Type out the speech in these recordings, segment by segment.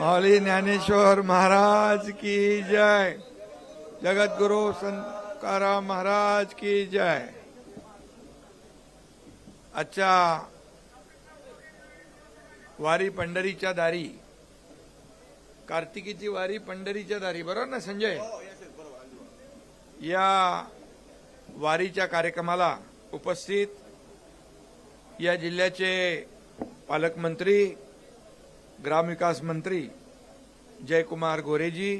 माऊली ज्ञानेश्वर महाराज की जय। जगद्गुरु संकारा महाराज की जय। आजच्या वारी पंढरीच्या दारी। कार्तिकीची वारी पंढरीच्या दारी बरोबर ना संजय? या वारीच्या कार्यक्रमाला उपस्थित या जिल्ह्याचे पालकमंत्री ग्रामविकास मंत्री जयकुमार गोरेजी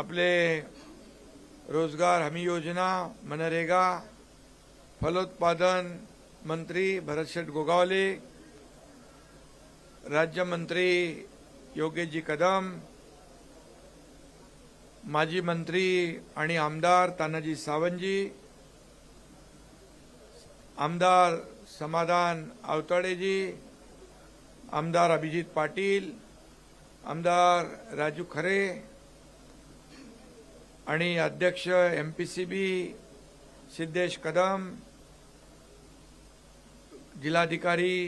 आपले रोजगार हमी योजना मनरेगा फलोत्पादन मंत्री भरतशेठ गोगावले राज्यमंत्री योगेशजी कदम माजी मंत्री आणि आमदार तानाजी सावंतजी आमदार समाधान आवताडेजी आमदार अभिजित पाटील आमदार राजू खरे आणि अध्यक्ष M P C B Siddhesh Kadam जिल्हाधिकारी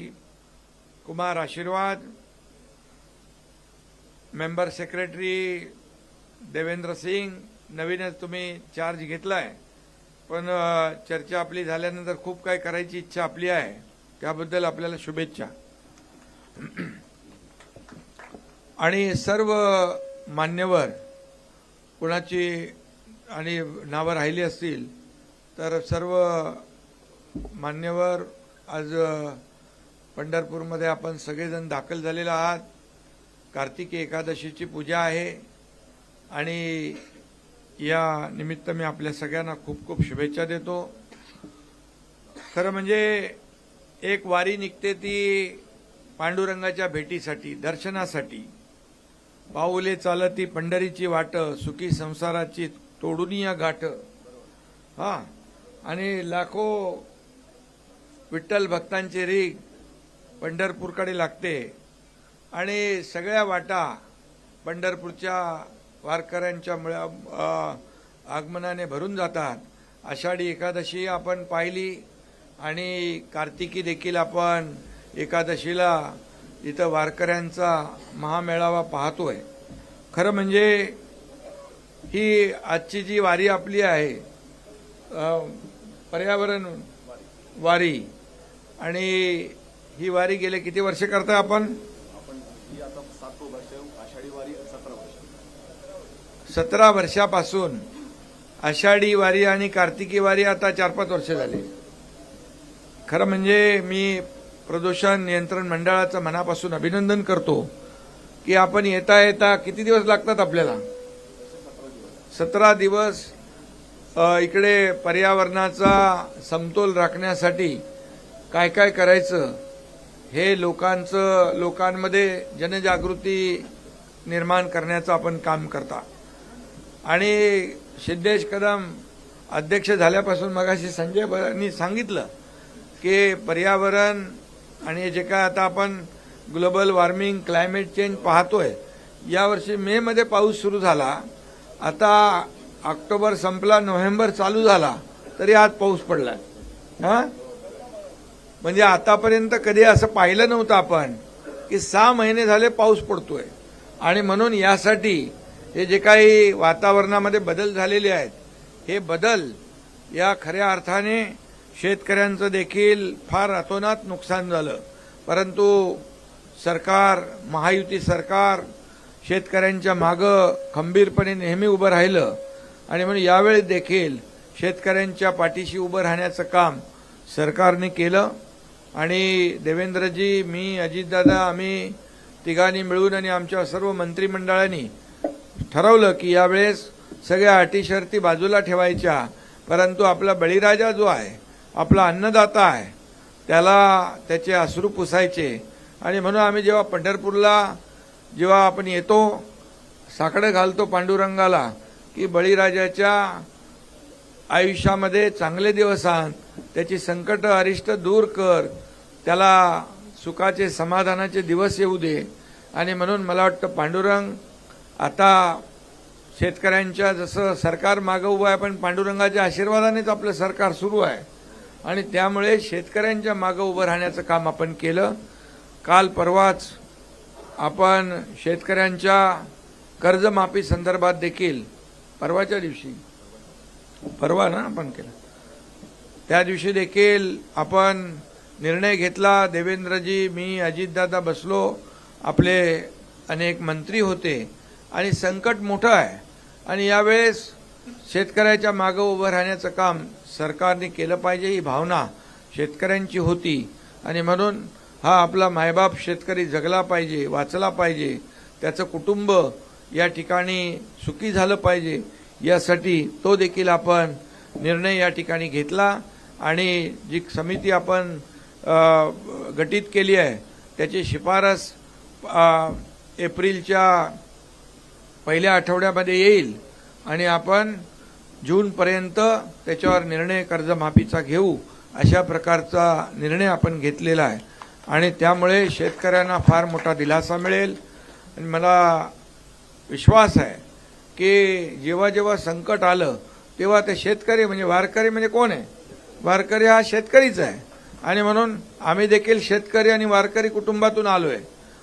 कुमार आशीर्वाद मेंबर सेक्रेटरी देवेंद्र सिंग नवीनच तुम्ही चार्ज घेतलाय. पण चर्चा आपली झाल्यानंतर खूप काही करायची इच्छा आपली आहे. त्याबद्दल आपल्याला शुभेच्छा. आणि सर्व मान्यवर कुणाची आणि नावं राहिली असतील तर सर्व मान्यवर आज पंढरपूरमध्ये आपण सगळेजण दाखल झालेलो आहात. कार्तिकी एकादशीची पूजा आहे. आणि या निमित्त मी आपल्या सगळ्यांना खूप खूप शुभेच्छा देतो. खरं म्हणजे एक वारी निघते ती पांडुरंगाच्या भेटीसाठी दर्शनासाठी पाऊले चालती पंढरीची वाट सुखी संसाराची तोडुनिया या गाठ. हा आणि लाखो विठ्ठल भक्तांची रीग पंढरपूरकडे लागते. आणि सगळ्या वाटा पंढरपूरच्या वारकऱ्यांच्या मुळा आगमनाने भरून जातात. आषाढी एकादशी आपण पाहिली आणि कार्तिकी देखील आपण एकादशीला इथं वारकऱ्यांचा महामेळावा पाहतोय. खरं म्हणजे ही आजची जी वारी आपली आहे पर्यावरण वारी आणि ही वारी गेले किती वर्ष करताय आपण? सतरा वर्षापासून आषाढी वारी आणि कार्तिकी वारी आता चार पाच वर्ष झाली. खरं म्हणजे मी प्रदूषण नियंत्रण मंडळाचं मनापासून अभिनंदन करतो की आपण येता येता किती दिवस लागतात आपल्याला? सतरा दिवस इकडे पर्यावरणाचा समतोल राखण्यासाठी काय काय करायचं हे लोकांचं लोकांमध्ये जनजागृती निर्माण करण्याचं आपण काम करता. आणि सिद्धेश कदम अध्यक्ष झाल्यापासून मगाशी संजय यांनी सांगितलं की पर्यावरण आणि जे काय आता आपण ग्लोबल वॉर्मिंग क्लायमेट चेंज पाहतोय यावर्षी मे मध्ये पाऊस सुरू झाला. आता ऑक्टोबर संपला नोव्हेंबर चालू झाला तरी आज पाऊस पडलाय. हा? म्हणजे आतापर्यंत कधी असं पाहिलं नव्हतं आपण की सहा महिने झाले पाऊस पडतोय. आणि म्हणून यासाठी हे जे काही वातावरणामध्ये बदल झालेले आहेत हे बदल या खऱ्या अर्थाने शेतकऱ्यांचं देखील फार अतोनात नुकसान झालं. परंतु सरकार महायुती सरकार शेतकऱ्यांच्या मागं खंबीरपणे नेहमी उभं राहिलं. आणि म्हणून यावेळी देखील शेतकऱ्यांच्या पाठीशी उभं राहण्याचं काम सरकारने केलं. आणि देवेंद्रजी मी अजितदादा आम्ही तिघांनी मिळून आणि आमच्या सर्व मंत्रिमंडळांनी ठरवलं की यावेळेस सगळ्या अटी शर्ती बाजूला ठेवायच्या. परंतु आपला बळीराजा जो आहे आपला अन्नदाता आहे. त्याला त्याचे अश्रू पुसायचे. आणि म्हणून आम्ही जेव्हा पंढरपूरला जेव्हा आपण येतो साकडं घालतो पांडुरंगाला की बळीराजाच्या आयुष्यामध्ये चांगले दिवस आण त्याची संकट अरिष्ट दूर कर त्याला सुखाचे समाधानाचे दिवस येऊ दे. आणि म्हणून मला वाटतं पांडुरंग आता शेतकऱ्यांच्या जसं सरकार मागं उभं आहे पण पांडुरंगाच्या आशीर्वादानेच आपलं सरकार सुरू आहे. आणि त्यामुळे शेतकऱ्यांच्या मागं उभं राहण्याचं काम आपण केलं. काल परवाच आपण शेतकऱ्यांच्या कर्जमाफी संदर्भात देखील परवाच्या दिवशी परवा ना आपण केलं. त्या दिवशी देखील आपण निर्णय घेतला देवेंद्रजी मी अजितदादा बसलो आपले अनेक मंत्री होते आणि संकट मोठं आहे. आणि यावेळेस शेतकऱ्याच्या मागं उभं राहण्याचं काम सरकारने केलं पाहिजे ही भावना शेतकऱ्यांची होती. आणि म्हणून हा आपला मायबाप शेतकरी जगला पाहिजे वाचला पाहिजे त्याचं कुटुंब या ठिकाणी सुखी झालं पाहिजे यासाठी तो देखील आपण निर्णय या ठिकाणी घेतला. आणि जी समिती आपण गठीत केली आहे त्याची शिफारस एप्रिलच्या पहिल्या आठवड्यामध्ये येईल. आणि आपण जूनपर्यंत त्याच्यावर निर्णय कर्जमाफीचा घेऊ अशा प्रकारचा निर्णय आपण घेतलेला आहे. आणि त्यामुळे शेतकऱ्यांना फार मोठा दिलासा मिळेल. आणि मला विश्वास आहे की जेव्हा जेव्हा संकट आलं तेव्हा ते शेतकरी म्हणजे वारकरी म्हणजे कोण आहे? वारकरी हा शेतकरीच आहे. आणि म्हणून आम्ही देखील शेतकरी आणि वारकरी कुटुंबातून आलो आहे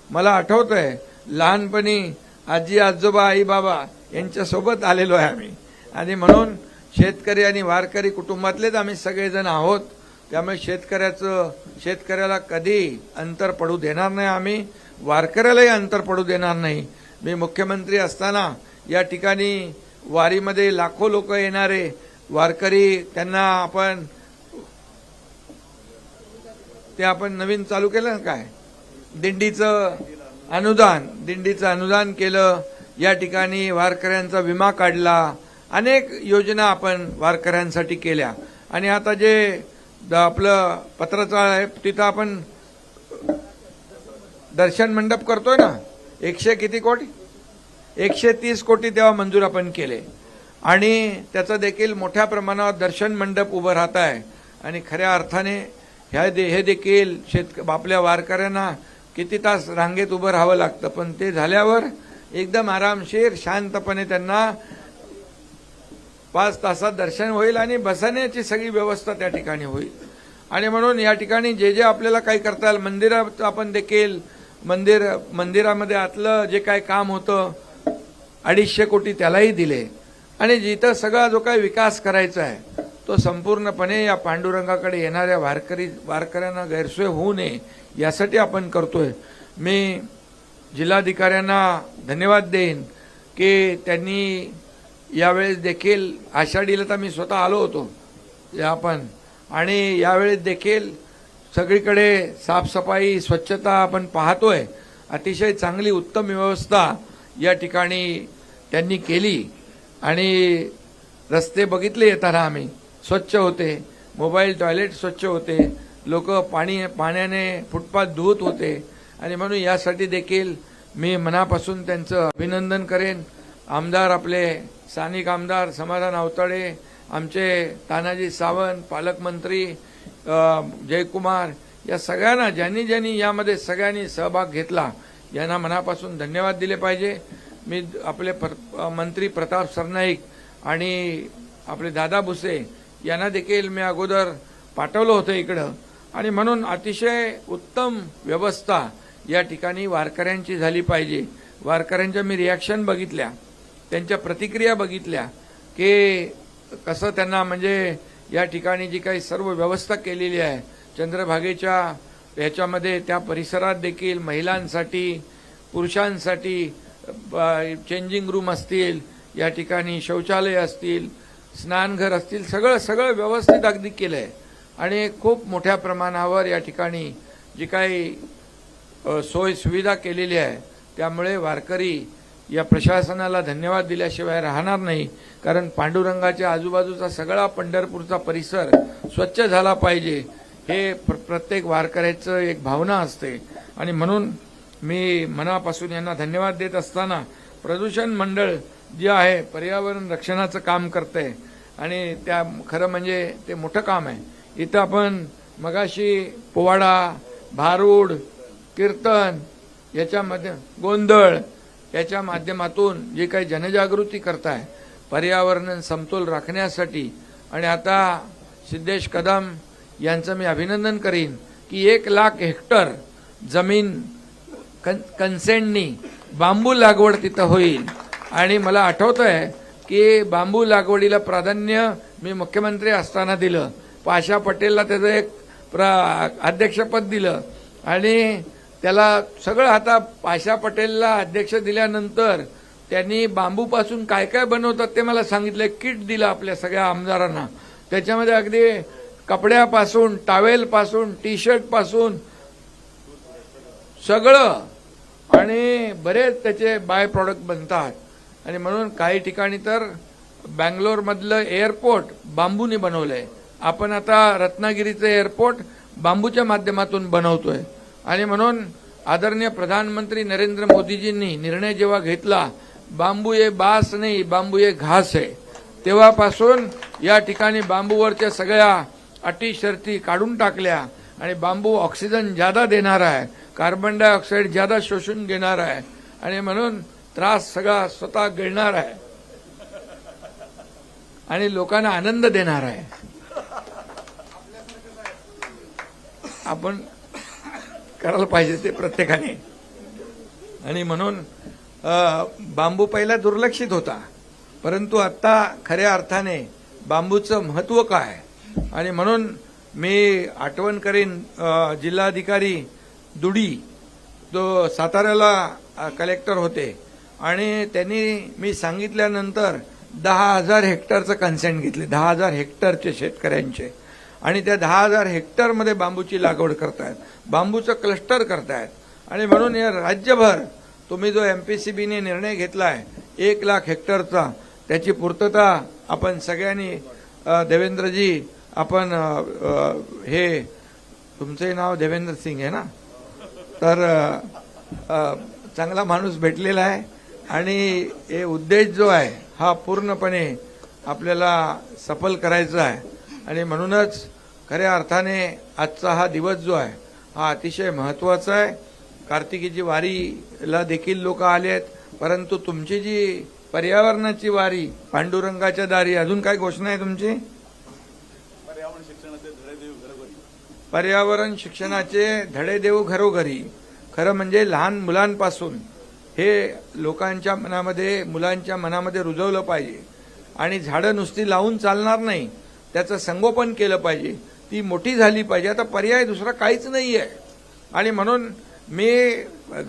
मला आठवत आहे लहानपणी आजी आजोबा आई बाबा यांच्यासोबत आलेलो आहे आम्ही. आणि म्हणून शेतकरी आणि वारकरी कुटुंबातलेच आम्ही सगळेजण आहोत. त्यामुळे शेतकऱ्याचं शेतकऱ्याला कधी अंतर पडू देणार नाही आम्ही. वारकऱ्यालाही अंतर पडू देणार नाही. मी मुख्यमंत्री असताना या ठिकाणी वारीमध्ये लाखो लोक येणारे. वारकरी त्यांना आपण ते आपण नवीन चालू केलं ना काय? दिंडीचं अनुदान दिंडीचं अनुदान केलं. या ठिकाणी वारकऱ्यांचा विमा काढला. अनेक योजना आपण वारकऱ्यांसाठी केल्या. आणि आता जे द- आपलं पत्रचाळ आहे तिथं आपण दर्शन मंडप करतोय ना एकशे किती कोटी? एकशे तीस कोटी तेव्हा मंजूर आपण केले. आणि त्याचं देखील मोठ्या प्रमाणावर दर्शन मंडप उभं राहत आहे. आणि खऱ्या अर्थाने ह्या दे हे देखील शेतक आपल्या वारकऱ्यांना किती तास रांगेत उभं राहावं लागतं. पण ते झाल्यावर एकदम आरामशीर शांतपणे त्यांना पाच तासात दर्शन होईल आणि बसण्याची सगळी व्यवस्था त्या ठिकाणी होईल. आणि म्हणून या ठिकाणी जे जे आपल्याला काही करता येईल मंदिरात आपण देखील मंदिर मंदिरामध्ये आतलं जे काय काम होतं अडीचशे कोटी त्यालाही दिले. आणि जिथं सगळा जो काही विकास करायचा आहे तो संपूर्णपणे या पांडुरंगाकडे येणाऱ्या वारकरी वारकऱ्यांना गैरसोय होऊ नये यासाठी आपण करतोय. मी जिल्हाधिकाऱ्यांना धन्यवाद देईन की त्यांनी यावेळेस देखील आषाढीला तर मी स्वतः आलो होतो. या आपण आणि यावेळेस देखील सगळीकडे साफसफाई स्वच्छता आपण पाहतोय. अतिशय चांगली उत्तम व्यवस्था या ठिकाणी त्यांनी केली. आणि रस्ते बघितले येताना आम्ही. स्वच्छ होते. मोबाईल टॉयलेट स्वच्छ होते. लोक पाणी पाण्याने फुटपाथ धुवत होते. आणि म्हणून यासाठी देखील मी मनापासून त्यांचं अभिनंदन करेन. आमदार आपले स्थानिक आमदार समाधान आवताडे आमचे तानाजी सावंत पालकमंत्री जयकुमार या सगळ्यांना ज्यांनी ज्यांनी यामध्ये सगळ्यांनी सहभाग घेतला यांना मनापासून धन्यवाद दिले पाहिजे. मी आपले प्र मंत्री प्रताप सरनाईक आणि आपले दादा भुसे यांना देखील मी अगोदर पाठवलं होतं इकडं. आणि म्हणून अतिशय उत्तम व्यवस्था या ठिकाणी वारकऱ्यांची झाली पाहिजे. वारकऱ्यांच्या मी रिॲक्शन बघितल्या. त्यांच्या प्रतिक्रिया बघितल्या की कसं त्यांना म्हणजे या ठिकाणी जी काही सर्व व्यवस्था केलेली आहे चंद्रभागेच्या ह्याच्यामध्ये त्या परिसरात देखील महिलांसाठी पुरुषांसाठी चेंजिंग रूम असतील या ठिकाणी शौचालय असतील स्नानघर असतील सगळं सगळं व्यवस्थित अगदी केलं आहे आणि खूप मोठ्या प्रमाणावर या ठिकाणी जी काही सोय सुविधा केलेली आहे त्यामुळे वारकरी या प्रशासनाला धन्यवाद दिल्याशिवाय राहणार नाही कारण पांडुरंगाच्या आजूबाजूचा सगळा पंढरपूरचा परिसर स्वच्छ झाला पाहिजे. हे प्र- प्रत्येक वारकऱ्याचं एक भावना असते. आणि म्हणून मी मनापासून यांना धन्यवाद देत असताना प्रदूषण मंडळ जे आहे पर्यावरण रक्षणाचं काम करते. आणि त्या खरं म्हणजे ते मोठं काम आहे. इथं आपण मगाशी पोवाडा भारूड कीर्तन याच्यामध्ये गोंधळ याच्या माध्यमातून जे काही जनजागृती करताय पर्यावरण समतोल राखण्यासाठी. आणि आता सिद्धेश कदम यांचं मी अभिनंदन करीन की एक लाख हेक्टर जमीन कन कन्सेंटनी बांबू लागवड तिथं होईल. आणि मला आठवत आहे की बांबू लागवडीला प्राधान्य मी मुख्यमंत्री असताना दिलं. पाशा पटेलला त्याचं एक प्र अध्यक्षपद दिलं. आणि त्याला सगळं आता पाशा पटेलला अध्यक्ष दिल्यानंतर त्यांनी बांबूपासून काय काय बनवतात ते मला सांगितलं किट दिलं आपल्या सगळ्या आमदारांना. त्याच्यामध्ये अगदी कपड्यापासून टावेलपासून टी शर्टपासून सगळं. आणि बरेच त्याचे बाय प्रॉडक्ट बनतात. आणि म्हणून काही ठिकाणी तर बँगलोरमधलं एअरपोर्ट बांबूने आहे आपण आता रत्नागिरीचं एअरपोर्ट बांबूच्या माध्यमातून बनवतोय. आणि म्हणून आदरणीय प्रधानमंत्री नरेंद्र मोदीजींनी निर्णय जेव्हा घेतला बांबू हे बास नाही बांबू हे घास आहे तेव्हापासून या ठिकाणी बांबूवरच्या सगळ्या अटी शर्ती काढून टाकल्या आणि बांबू ऑक्सिजन ज्यादा देणार आहे कार्बन डायऑक्साईड ज्यादा शोषून घेणार आहे आणि म्हणून त्रास सगळा स्वतः गिळणार आहे आणि लोकांना आनंद देणार आहे. आपण करायला पाहिजे ते प्रत्येकाने. आणि म्हणून बांबू पहिला दुर्लक्षित होता. परंतु आत्ता खऱ्या अर्थाने बांबूचं महत्त्व काय? आणि म्हणून मी आठवण करीन जिल्हाधिकारी दुडी तो साताऱ्याला कलेक्टर होते. आणि त्यांनी मी सांगितल्यानंतर दहा हजार हेक्टरचं कन्सेंट घेतले. दहा हजार हेक्टरचे शेतकऱ्यांचे. आणि त्या दहा हजार हेक्टरमध्ये बांबूची लागवड करतायत. बांबूचं क्लस्टर करतायत. आणि म्हणून या राज्यभर तुम्ही जो एम पी सी बीने निर्णय घेतला आहे एक लाख हेक्टरचा त्याची पूर्तता आपण सगळ्यांनी देवेंद्रजी आपण हे तुमचे नाव देवेंद्र सिंग आहे ना? तर चांगला माणूस भेटलेला आहे. आणि हे उद्देश जो आहे हा पूर्णपणे आपल्याला सफल करायचा आहे. आणि म्हणूनच खऱ्या अर्थाने आजचा हा दिवस जो आहे हा अतिशय महत्त्वाचा आहे. कार्तिकीची वारीला देखील लोक आले आहेत. परंतु तुमची जी पर्यावरणाची वारी पांडुरंगाच्या दारी अजून काय घोषणा आहे तुमची? पर्यावरण शिक्षणाचे धडे देऊ घरोघरी. पर्यावरण शिक्षणाचे धडे देऊ घरोघरी. खरं म्हणजे लहान मुलांपासून हे लोकांच्या मनामध्ये मुलांच्या मनामध्ये रुजवलं पाहिजे. आणि झाडं नुसती लावून चालणार नाही त्याचं संगोपन केलं पाहिजे. ती मोठी झाली पाहिजे. आता पर्याय दुसरा काहीच नाही आहे आणि म्हणून मी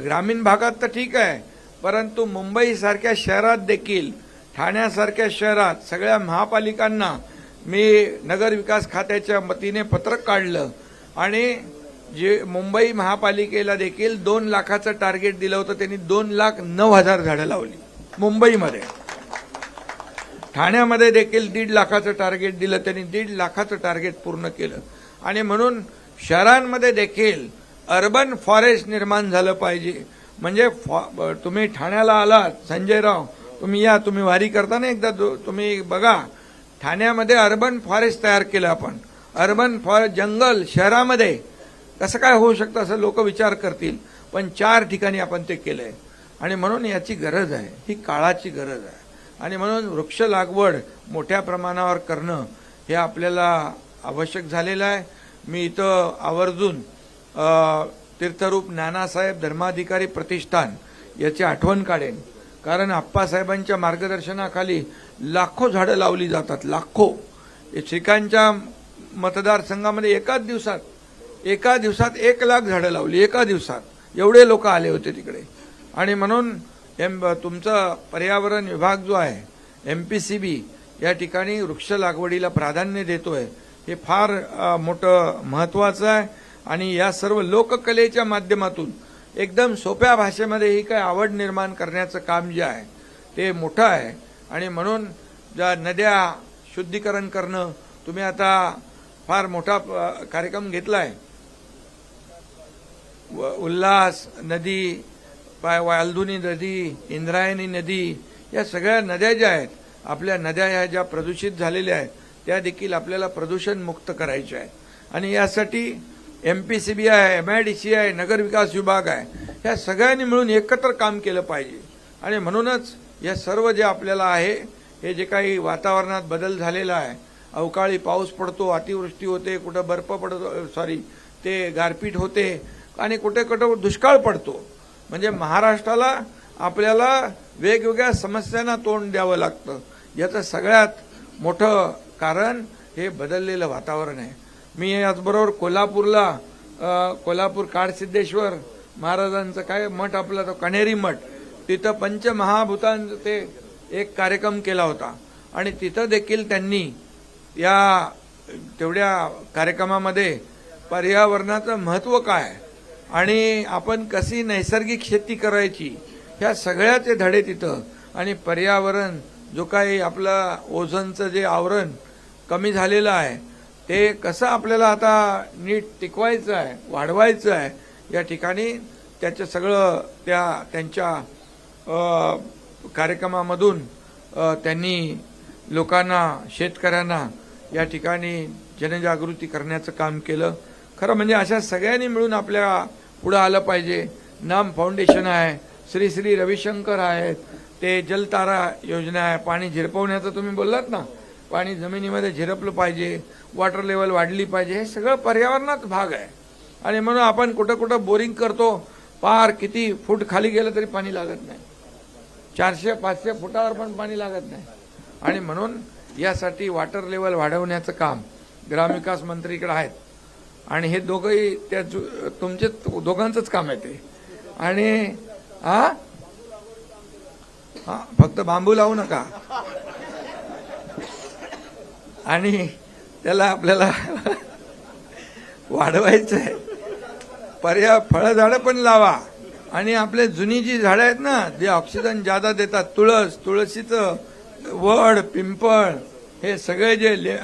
ग्रामीण भागात तर ठीक आहे. परंतु मुंबईसारख्या शहरात देखील ठाण्यासारख्या शहरात सगळ्या महापालिकांना मी नगर विकास खात्याच्या वतीने पत्रक काढलं. आणि जे मुंबई महापालिकेला देखील दोन लाखाचं टार्गेट दिलं होतं त्यांनी दोन लाख नऊ हजार झाडं लावली. मुंबईमध्ये. ठाण्यामध्ये देखील दीड लाखाचं टार्गेट दिलं त्यांनी दीड लाखाचं टार्गेट पूर्ण केलं. आणि म्हणून शहरांमध्ये देखील अर्बन फॉरेस्ट निर्माण झालं पाहिजे. म्हणजे फॉ- तुम्ही ठाण्याला आलात संजयराव तुम्ही या तुम्ही वारी करताना एकदा तुम्ही बघा ठाण्यामध्ये अर्बन फॉरेस्ट तयार केलं आपण. अर्बन फॉरेस्ट जंगल शहरामध्ये कसं काय होऊ शकतं असं लोक विचार करतील पण चार ठिकाणी आपण ते केलंय. आणि म्हणून याची गरज आहे ही काळाची गरज आहे. आणि म्हणून वृक्ष लागवड मोठ्या प्रमाणावर करणं हे आपल्याला आवश्यक झालेलं आहे. मी इथं आवर्जून तीर्थरूप नानासाहेब धर्माधिकारी प्रतिष्ठान याची आठवण काढेन. कारण आप्पासाहेबांच्या मार्गदर्शनाखाली लाखो झाडं लावली जातात लाखो. श्रीकांतच्या मतदारसंघामध्ये एकाच दिवसात एका दिवसात एक लाख झाडं लावली एका दिवसात. एवढे लोक आले होते तिकडे. आणि म्हणून एम तुमचा पर्यावरण विभाग जो आहे एम पी सी बी या ठिकाणी वृक्ष लागवडीला प्राधान्य देतोय. हे फार मोठं महत्वाचं आहे आणि या सर्व लोककलेच्या माध्यमातून एकदम सोप्या भाषेमध्ये ही काय आवड निर्माण करण्याचं काम जे आहे ते मोठं आहे. आणि म्हणून ज्या नद्या शुद्धीकरण करणं तुम्ही आता फार मोठा कार्यक्रम घेतला व- उल्हास नदी पाय वालधुनी नदी इंद्रायणी नदी या सगळ्या नद्या ज्या आहेत आपल्या नद्या ह्या ज्या प्रदूषित झालेल्या आहेत त्या देखील आपल्याला प्रदूषण मुक्त करायच्या आहेत आणि यासाठी एम पी सी बी आहे एम आय डी सी आहे नगर विकास विभाग आहे ह्या सगळ्यांनी मिळून एकत्र काम केलं पाहिजे. आणि म्हणूनच या सर्व जे आपल्याला आहे हे जे काही वातावरणात बदल झालेला आहे अवकाळी पाऊस पडतो अतिवृष्टी होते कुठं बर्फ पडतो सॉरी ते गारपीट होते आणि कुठे कुठं दुष्काळ पडतो म्हणजे महाराष्ट्राला आपल्याला वेगवेगळ्या समस्यांना तोंड द्यावं लागतं. याचं सगळ्यात मोठं कारण हे बदललेलं वातावरण आहे. मी याचबरोबर कोल्हापूरला कोल्हापूर काडसिद्धेश्वर महाराजांचं काय मठ आपला तो कण्हेरी मठ तिथं पंचमहाभूतांचं ते एक कार्यक्रम केला होता. आणि तिथं देखील त्यांनी या तेवढ्या कार्यक्रमामध्ये पर्यावरणाचं महत्त्व काय? आणि आपण कशी नैसर्गिक शेती करायची ह्या सगळ्याचे धडे तिथं. आणि पर्यावरण जो काही आपलं ओझनचं जे आवरण कमी झालेलं आहे ते कसं आपल्याला आता नीट टिकवायचं आहे वाढवायचं आहे या ठिकाणी त्याचं सगळं त्या त्यांच्या कार्यक्रमामधून त्यांनी लोकांना शेतकऱ्यांना या ठिकाणी जनजागृती करण्याचं काम केलं. खरं म्हणजे अशा सगळ्यांनी मिळून आपल्या पुढं आलं पाहिजे. नाम फाउंडेशन आहे. श्री श्री रविशंकर आहेत. ते जलतारा योजना आहे. पाणी झिरपवण्याचं तुम्ही बोललात ना? पाणी जमिनीमध्ये झिरपलं पाहिजे. वॉटर लेवल वाढली पाहिजे. हे सगळं पर्यावरणात भाग आहे. आणि म्हणून आपण कुठं कुठं बोरिंग करतो. पार किती फूट खाली गेलं तरी पाणी लागत नाही. चारशे पाचशे फुटावर पण पाणी लागत नाही. आणि म्हणून यासाठी वॉटर लेवल वाढवण्याचं काम ग्रामविकास मंत्रीकडे आहेत. आणि हे दोघंही त्या तुमचे दोघांचंच काम आहे ते. आणि हा हा फक्त बांबू लावू नका. आणि त्याला आपल्याला वाढवायचं आहे पर्या फळझाडं पण लावा. आणि आपले जुनी जी झाडं आहेत ना जे ऑक्सिजन जादा देतात तुळस तुळशीचं वड पिंपळ हे सगळे जे ले-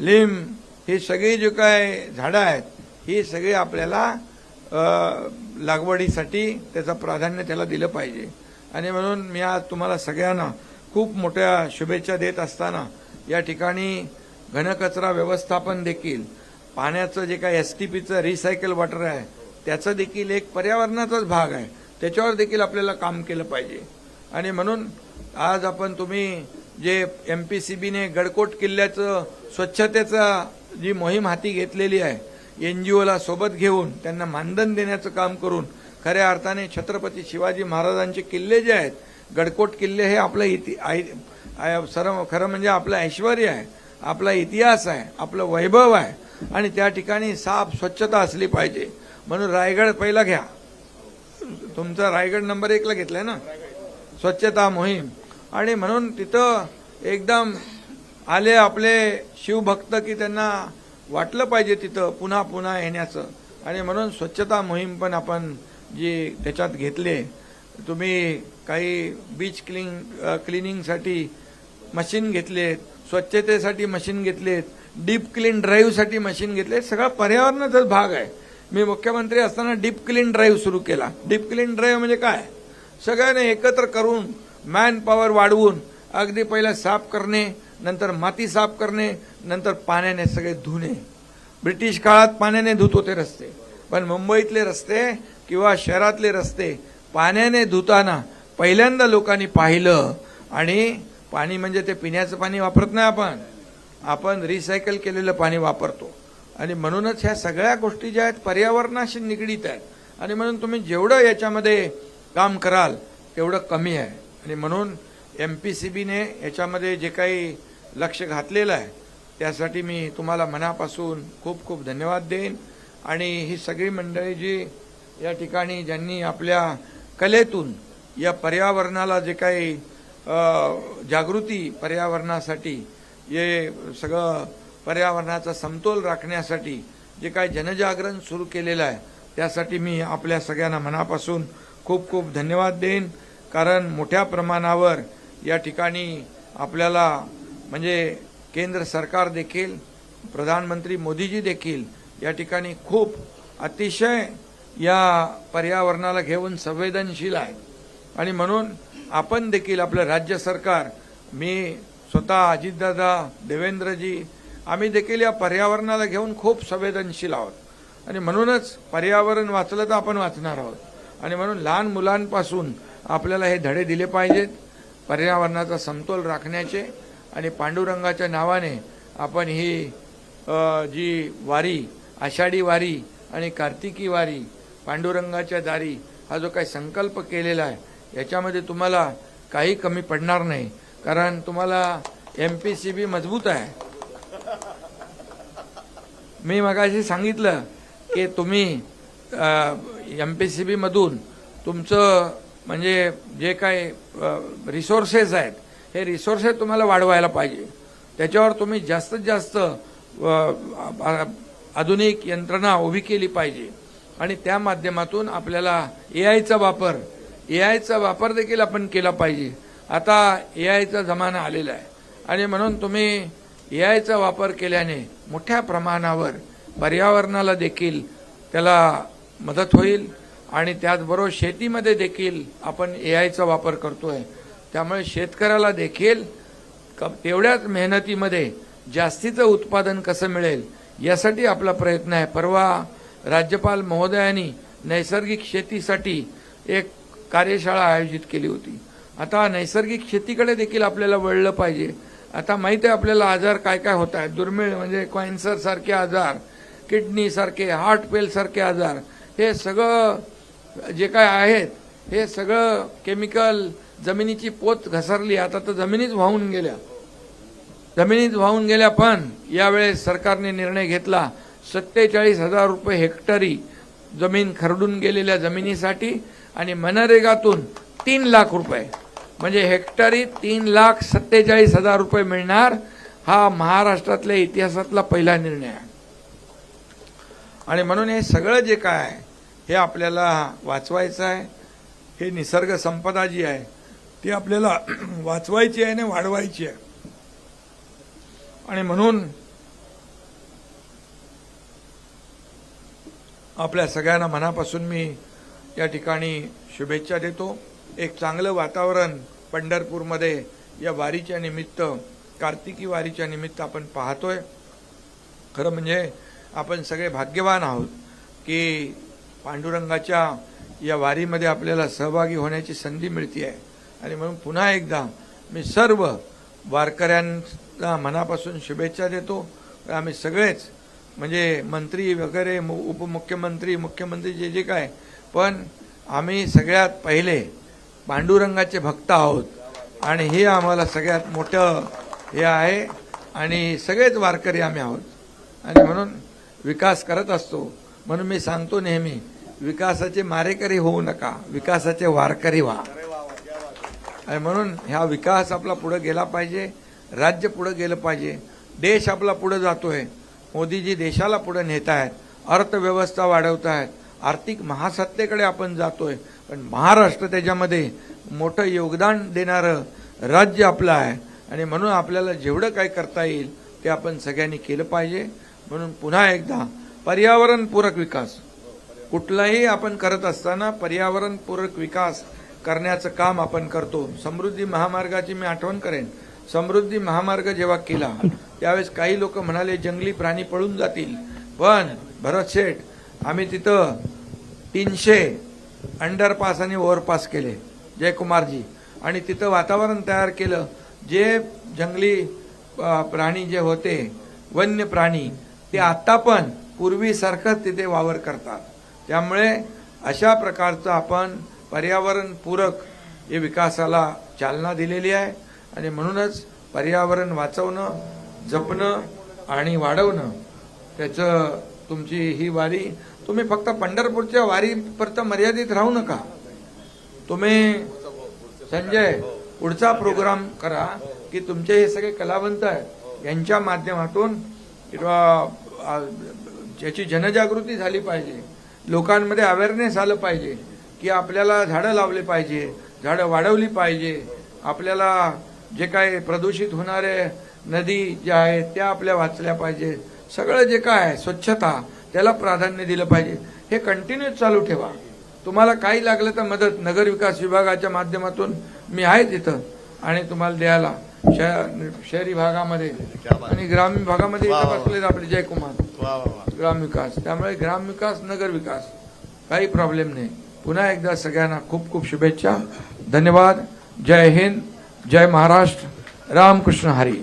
लिंब ही सगळी जी काय झाडं आहेत ही सगळी आपल्याला लागवडीसाठी त्याचं प्राधान्य त्याला दिलं पाहिजे. आणि म्हणून मी आज तुम्हाला सगळ्यांना खूप मोठ्या शुभेच्छा देत असताना या ठिकाणी घनकचरा व्यवस्थापन देखील पाण्याचं जे काय एस टी पीचं रिसायकल वॉटर आहे त्याचं देखील एक पर्यावरणाचाच भाग आहे. त्याच्यावर देखील आपल्याला काम केलं पाहिजे. आणि म्हणून आज आपण तुम्ही जे एम पी सी बीने गडकोट किल्ल्याचं स्वच्छतेचा जी मोहीम हाती घेतलेली आहे एन जी ओला सोबत घेऊन त्यांना मानधन देण्याचं काम करून खऱ्या अर्थाने छत्रपती शिवाजी महाराजांचे किल्ले जे आहेत गडकोट किल्ले हे आपलं इति आय- सर्व खरं म्हणजे आपलं ऐश्वर आहे आपला इतिहास आहे आपलं वैभव आहे आणि त्या ठिकाणी साफ स्वच्छता असली पाहिजे. म्हणून रायगड पहिला घ्या. तुमचा रायगड नंबर एकला घेतलाय ना? स्वच्छता मोहीम. आणि म्हणून तिथं एकदम आले आपले शिवभक्त की त्यांना वाटलं पाहिजे तिथं पुन्हा पुन्हा येण्याचं. आणि म्हणून स्वच्छता मोहीम पण आपण जी त्याच्यात घेतले तुम्ही काही बीच क्लिन क्लिनिंगसाठी मशीन घेतलेत स्वच्छतेसाठी मशीन घेतलेत डीप क्लीन ड्राईव्हसाठी मशीन घेतले सगळा पर्यावरणाचाच भाग आहे. मी मुख्यमंत्री असताना डीप क्लीन ड्राईव्ह सुरू केला. डीप क्लीन ड्राईव्ह म्हणजे काय? सगळ्यांनी एकत्र करून मॅन पॉवर वाढवून अगदी पहिलं साफ करणे नंतर माती साफ करणे नंतर पाण्याने सगळे धुणे. ब्रिटिश काळात पाण्याने धुत होते रस्ते. पण मुंबईतले रस्ते किंवा शहरातले रस्ते पाण्याने धुताना पहिल्यांदा लोकांनी पाहिलं आणि पाणी म्हणजे ते पिण्याचं पाणी वापरत नाही आपण. आपण रिसायकल केलेलं पाणी वापरतो. आणि म्हणूनच ह्या सगळ्या गोष्टी ज्या आहेत पर्यावरणाशी निगडीत आहेत. आणि म्हणून तुम्ही जेवढं याच्यामध्ये काम कराल तेवढं कमी आहे. आणि म्हणून एम पी सी बीने याच्यामध्ये जे काही लक्ष घातलेलं आहे. त्यासाठी मी तुम्हाला मनापासून खूप खूप धन्यवाद देईन. आणि ही सगळी मंडळी जी या ठिकाणी ज्यांनी आपल्या कलेतून या पर्यावरणाला जे काही जागृती पर्यावरणासाठी हे सगळं पर्यावरणाचा समतोल राखण्यासाठी जे काही जनजागरण सुरू केलेलं आहे त्यासाठी मी आपल्या सगळ्यांना मनापासून खूप खूप धन्यवाद देईन. कारण मोठ्या प्रमाणावर या ठिकाणी आपल्याला म्हणजे केंद्र सरकार देखील प्रधानमंत्री मोदीजी देखील या ठिकाणी खूप अतिशय या पर्यावरणाला घेऊन संवेदनशील आहेत. आणि म्हणून आपण देखील आपलं राज्य सरकार मी स्वतः अजितदादा देवेंद्रजी आम्ही देखील या पर्यावरणाला घेऊन खूप संवेदनशील आहोत. आणि म्हणूनच पर्यावरण वाचलं तर आपण वाचणार आहोत. आणि म्हणून लहान मुलांपासून आपल्याला हे धडे दिले पाहिजेत पर्यावरणाचा समतोल राखण्याचे. आणि पांडुरंगाच्या नावाने आपण ही जी वारी आषाढी वारी आणि कार्तिकी वारी पांडुरंगाच्या दारी हा जो काही संकल्प केलेला आहे याच्यामध्ये तुम्हाला काही कमी पडणार नाही. कारण तुम्हाला एम पी सी बी मजबूत आहे. मी मगाशी सांगितलं की तुम्ही एम पी सी बीमधून तुमचं म्हणजे जे काय रिसोर्सेस आहेत हे रिसोर्सेस तुम्हाला वाढवायला पाहिजे. त्याच्यावर तुम्ही जास्तीत जास्त आधुनिक यंत्रणा उभी केली पाहिजे. आणि त्या माध्यमातून आपल्याला ए आयचा वापर ए आयचा वापर देखील आपण केला पाहिजे. आता ए आयचा जमाना आलेला आहे. आणि म्हणून तुम्ही ए आयचा वापर केल्याने मोठ्या प्रमाणावर पर्यावरणाला देखील त्याला मदत होईल. आणि त्याचबरोबर शेतीमध्ये देखील आपण ए आयचा वापर करतो आहे त्यामुळे शेतकऱ्याला देखील क- तेवढ्याच मेहनतीमध्ये जास्तीचं उत्पादन कसं मिळेल यासाठी आपला प्रयत्न आहे. परवा राज्यपाल महोदयांनी नैसर्गिक शेतीसाठी एक कार्यशाळा आयोजित केली होती. आता नैसर्गिक शेतीकडे देखील आपल्याला वळलं पाहिजे. आता माहिती आहे आपल्याला आजार काय काय होत आहेत. दुर्मिळ म्हणजे कॅन्सर सारखे आजार किडनी सारखे हार्ट फेल सारखे आजार हे सगळं जे काय आहेत हे सगळं केमिकल जमिनीची पोत घसरली आता तर जमिनीच वाहून गेल्या. जमिनीत वाहून गेल्या पण यावेळेस सरकारने निर्णय घेतला सत्तेचाळीस हजार रुपये हेक्टरी जमीन खरडून गेलेल्या जमिनीसाठी आणि मनरेगातून तीन लाख रुपये. म्हणजे हेक्टरी तीन लाख सत्तेचाळीस हजार रुपये मिळणार हा महाराष्ट्रातल्या इतिहासातला पहिला निर्णय आहे. आणि म्हणून हे सगळं जे काय आहे हे आपल्याला वाचवायचं आहे. हे निसर्ग संपदा जी आहे ती आपल्याला वाचवायची आहे आणि वाढवायची आहे. आणि म्हणून आपल्या सगळ्यांना मनापासून मी या ठिकाणी शुभेच्छा देतो. एक चांगलं वातावरण पंढरपूरमध्ये या वारीच्या निमित्त कार्तिकी वारीच्या निमित्त आपण पाहतोय. खरं म्हणजे आपण सगळे भाग्यवान आहोत की पांडुरंगाच्या या वारीमध्ये आपल्याला सहभागी होण्याची संधी मिळते आहे आणि म्हणून पुन्हा एकदा मी सर्व वारकऱ्यांना मनापासून शुभेच्छा देतो. आम्ही सगळेच म्हणजे मंत्री वगैरे मु- उपमुख्यमंत्री मुख्यमंत्री जे जे काय पण आम्ही सगळ्यात पहिले पांडुरंगाचे भक्त आहोत. आणि हे आम्हाला सगळ्यात मोठं हे आहे. आणि सगळेच वारकरी आम्ही आहोत. आणि म्हणून विकास करत असतो. म्हणून मी सांगतो नेहमी विकासाचे मारेकरी होऊ नका. विकासाचे वारकरी व्हा. आणि म्हणून ह्या विकास आपला पुढं गेला पाहिजे राज्य पुढं गेलं पाहिजे. देश आपला पुढं जातो आहे मोदीजी देशाला पुढं नेत आहेत अर्थव्यवस्था वाढवत आहेत आर्थिक महासत्तेकडे आपण जातो आहे पण महाराष्ट्र त्याच्यामध्ये मोठं योगदान देणारं राज्य आपलं आहे. आणि म्हणून आपल्याला जेवढं काय करता येईल ते आपण सगळ्यांनी केलं पाहिजे. म्हणून पुन्हा एकदा पर्यावरणपूरक विकास. कुठलाही आपण करत असताना पर्यावरणपूरक विकास करण्याचं काम आपण करतो. समृद्धी महामार्गाची मी आठवण करेन. समृद्धी महामार्ग जेव्हा केला त्यावेळेस काही लोक म्हणाले जंगली प्राणी पळून जातील. पण भरत शेठ आम्ही तिथं तीनशे अंडरपास आणि ओव्हरपास केले जयकुमारजी. आणि तिथं वातावरण तयार केलं जे जंगली प्राणी जे होते वन्य प्राणी ते आत्ता पण पूर्वीसारखं तिथे वावर करतात. त्यामुळे अशा प्रकारचं आपण पर्यावरणपूरक हे विकासाला चालना दिलेली आहे. आणि म्हणूनच पर्यावरण वाचवणं जपणं आणि वाढवणं त्याचं तुमची ही वारी तुम्ही फक्त पंढरपूरच्या वारीपर्यंत मर्यादित राहू नका. तुम्ही संजय पुढचा प्रोग्राम करा की तुमचे हे सगळे कलावंत आहेत. यांच्या माध्यमातून किंवा ज्याची जनजागृती झाली पाहिजे लोकांमध्ये अवेअरनेस आलं पाहिजे की आपल्याला झाडं लावले पाहिजे झाडं वाढवली पाहिजे. आपल्याला जे काय प्रदूषित होणारे नदी ज्या आहेत त्या आपल्या वाचल्या पाहिजे. सगळं जे काय आहे स्वच्छता त्याला प्राधान्य दिलं पाहिजे. हे कंटिन्यूच चालू ठेवा. तुम्हाला काही लागलं तर मदत नगर विकास विभागाच्या माध्यमातून मी आहे तिथं. आणि तुम्हाला द्यायला. शह- शहरी भागामध्ये आणि ग्रामीण भागामध्ये बसलेत आपले जयकुमार. वा वा वा. ग्राम विकास. त्यामुळे ग्राम विकास नगर विकास. काही प्रॉब्लेम नाही. पुन्हा एकदा सगळ्यांना खूप खूप शुभेच्छा. धन्यवाद. जय हिंद. जय महाराष्ट्र. रामकृष्ण हरी.